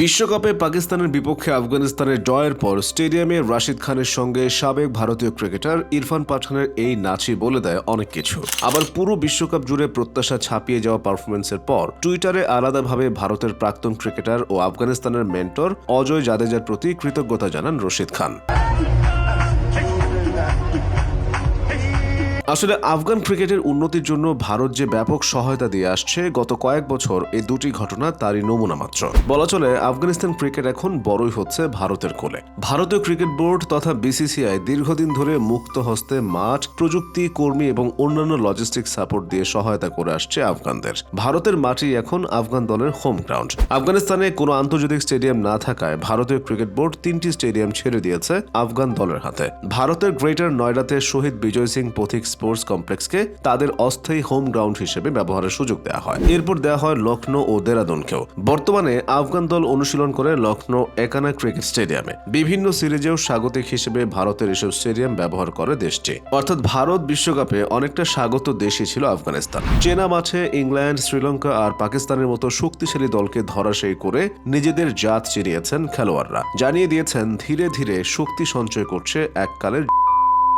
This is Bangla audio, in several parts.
বিশ্বকাপে পাকিস্তানের বিপক্ষে আফগানিস্তানের জয়ের পর স্টেডিয়ামে রাশিদ খানের সঙ্গে সাবেক ভারতীয় ক্রিকেটার ইরফান পাঠানের এই নাচই বলে দেয় অনেক কিছু। আবার পুরো বিশ্বকাপ জুড়ে প্রত্যাশা ছাপিয়ে যাওয়া পারফরমেন্সের পর টুইটারে আলাদাভাবে ভারতের প্রাক্তন ক্রিকেটার ও আফগানিস্তানের মেন্টর অজয় জাদেজার প্রতি কৃতজ্ঞতা জানান রশিদ খান। আসলে আফগান ক্রিকেটের উন্নতির জন্য ভারত যে ব্যাপক সহায়তা দিয়ে আসছে, গত কয়েক বছর এই দুটি ঘটনা তারই নমুনা মাত্র। বলা চলে, আফগানিস্তান ক্রিকেট এখন বড়ই হচ্ছে ভারতের কোলে। ভারতীয় ক্রিকেট বোর্ড তথা বিসিসিআই দীর্ঘদিন ধরে মুক্ত হস্তে মাঠ, প্রযুক্তি, কর্মী এবং অন্যান্য লজিস্টিক সাপোর্ট দিয়ে সহায়তা করে আসছে আফগানদের। ভারতের মাটি এখন আফগান দলের হোম গ্রাউন্ড আফগানিস্তানে কোনো আন্তর্জাতিক স্টেডিয়াম না থাকায় ভারতীয় ক্রিকেট বোর্ড তিনটি স্টেডিয়াম ছেড়ে দিয়েছে আফগান দলের হাতে। ভারতের গ্রেটার নয়ডাতে শহীদ বিজয় সিং পথিক স্পোর্টস কমপ্লেক্সকে তাদের অস্থায়ী হোম গ্রাউন্ড হিসেবে ব্যবহারের সুযোগ দেওয়া হয়। এরপর দেওয়া হয় লখনৌ ও দেরাদুনকেও। বর্তমানে আফগান দল অনুশীলন করে লখনৌ একানা ক্রিকেট স্টেডিয়ামে। বিভিন্ন সিরিজেও স্বাগতিক হিসেবে ভারতের এসব স্টেডিয়াম ব্যবহার করে দেশটি। অর্থাৎ ভারত বিশ্বকাপে অনেকটা স্বাগত দেশই ছিল আফগানিস্তান। চেনা মাঠে ইংল্যান্ড, শ্রীলঙ্কা আর পাকিস্তানের মতো শক্তিশালী দলকে ধরাশায়ী করে নিজেদের জাত চিনিয়েছেন খেলোয়াড়রা। জানিয়ে দিয়েছেন, ধীরে ধীরে শক্তি সঞ্চয় করছে এককালের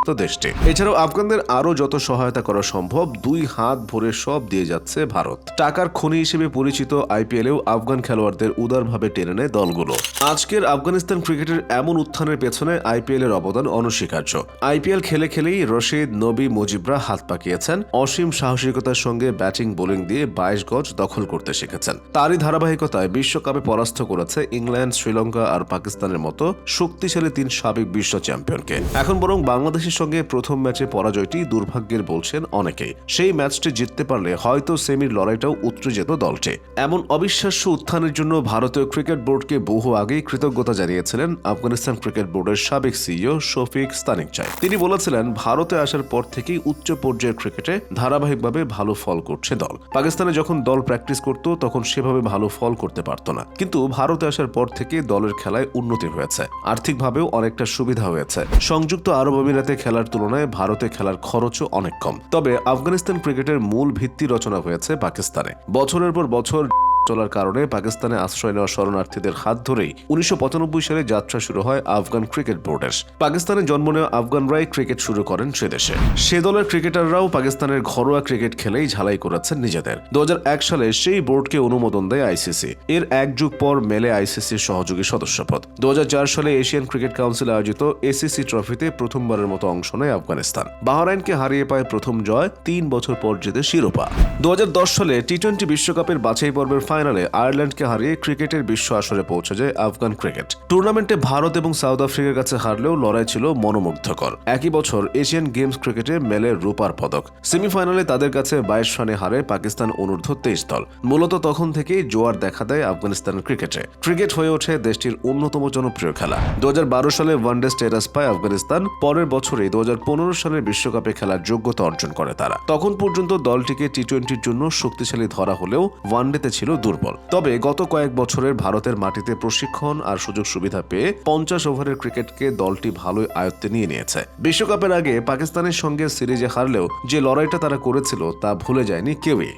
দেশটি এছাড়াও আফগানদের আরও যত সহায়তা করা সম্ভব, দুই হাত ভরে সব দিয়ে যাচ্ছে ভারত। টাকার খনি হিসেবে পরিচিত আইপিএলেও আফগান খেলোয়াড়দের উদারভাবে টেনে নেয় দলগুলো। আজকের আফগানিস্তান ক্রিকেটের এমন উত্থানের পেছনে আইপিএল এর অবদান অনস্বীকার্য। আইপিএল খেলে খেলেই রশিদ, নবী, মুজিবরা হাত পাকিয়েছেন। অসীম সাহসিকতার সঙ্গে ব্যাটিং, বোলিং দিয়ে বাইশ গজ দখল করতে শিখেছেন। তারই ধারাবাহিকতায় বিশ্বকাপে পরাস্ত করেছে ইংল্যান্ড, শ্রীলঙ্কা আর পাকিস্তানের মতো শক্তিশালী তিন সাবেক বিশ্ব চ্যাম্পিয়নকে। এখন বরং বাংলাদেশের সঙ্গে প্রথম ম্যাচে পরাজয়টি দুর্ভাগ্যের বলছেন অনেকেই সেই ম্যাচটি জিততে পারলে হয়তো সেমির লড়াইটাও উতরে যেত দলটি এমন অবিশ্বাস্য উত্থানের জন্য ভারতীয় ক্রিকেট বোর্ডকে বহু আগেই কৃতজ্ঞতা জানিয়েছিলেন আফগানিস্তান ক্রিকেট বোর্ডের সাবেক সিইও শফিক স্তানিকচাই। তিনি বলেছিলেন, ভারতে আসার পর থেকেই উচ্চ পর্যায়ের ক্রিকেটে ধারাবাহিকভাবে ভালো ফল করছে দল। পাকিস্তানে যখন দল প্র্যাকটিস করত, তখন সেভাবে ভালো ফল করতে পারত না। কিন্তু ভারতে আসার পর থেকে দলের খেলায় উন্নতি হয়েছে। আর্থিকভাবেও অনেকটা সুবিধা হয়েছে। সংযুক্ত আরব আমিরাতে খেলার তুলনায় ভারতে খেলার খরচও অনেক কম। তবে আফগানিস্তান ক্রিকেটের মূল ভিত্তি রচনা হয়েছে পাকিস্তানে। বছরের পর বছর চলার কারণে পাকিস্তানে আশ্রয় নেওয়া শরণার্থীদের হাত ধরেই উনিশশো পঁচানব্বই সালে যাত্রা শুরু হয় আফগান ক্রিকেট বোর্ডের। পাকিস্তানে জন্ম নেওয়া আফগানরাই ক্রিকেট শুরু করেন সে দেশে। সে দলের ক্রিকেটাররাও পাকিস্তানের ঘরোয়া ক্রিকেট খেলেই ঝালাই করেছেন নিজেদের। দু সালে সেই বোর্ডকে অনুমোদন দেয় আইসিসি। এর এক যুগ পর মেলে আইসিসির সহযোগী সদস্যপদ। দুহাজার চার সালে এশিয়ান ক্রিকেট কাউন্সিল আয়োজিত এসিসি ট্রফিতে প্রথমবারের মতো অংশ নেয় আফগানিস্তান। বাহরাইনকে হারিয়ে পায় প্রথম জয়, তিন বছর পর জিতে শিরোপা। দু হাজার দশ সালে টি টোয়েন্টি বিশ্বকাপের বাছাই পর্বের ফাইনালে আয়ারল্যান্ডকে হারিয়ে ক্রিকেটের বিশ্ব আসরে পৌঁছে যায় আফগান ক্রিকেট। টুর্নামেন্টে ভারত এবং সাউথ আফ্রিকার কাছে হারলেও লড়াই ছিল মনোমুগ্ধকর। একই বছর এশিয়ান গেমস ক্রিকেটে মেলে রূপার পদক। সেমিফাইনালে তাদের কাছে বাইশ রানে হারে পাকিস্তান অনূর্ধ্ব তেইশ দল। মূলত তখন থেকেই জোয়ার দেখা দেয় আফগানিস্তানের ক্রিকেটে। ক্রিকেট হয়ে ওঠে দেশটির অন্যতম জনপ্রিয় খেলা। দু হাজার বারো সালে ওয়ানডে স্টেটাস পায় আফগানিস্তান। পরের বছরে দুহাজার পনেরো সালের বিশ্বকাপে খেলার যোগ্যতা অর্জন করে তারা। তখন পর্যন্ত দলটিকে টি টোয়েন্টির জন্য শক্তিশালী ধরা হলেও ওয়ানডেতে ছিল দুর্বল। তবে গত কয়েক বছরের ভারতের মাটিতে প্রশিক্ষণ আর সুযোগ সুবিধা পেয়ে পঞ্চাশ ওভারের ক্রিকেটকে দলটি ভালোই আয়ত্তে নিয়ে নিয়েছে। বিশ্বকাপের আগে পাকিস্তানের সঙ্গে সিরিজে হারলেও যে লড়াইটা তারা করেছিল তা ভুলে যায়নি কেউই।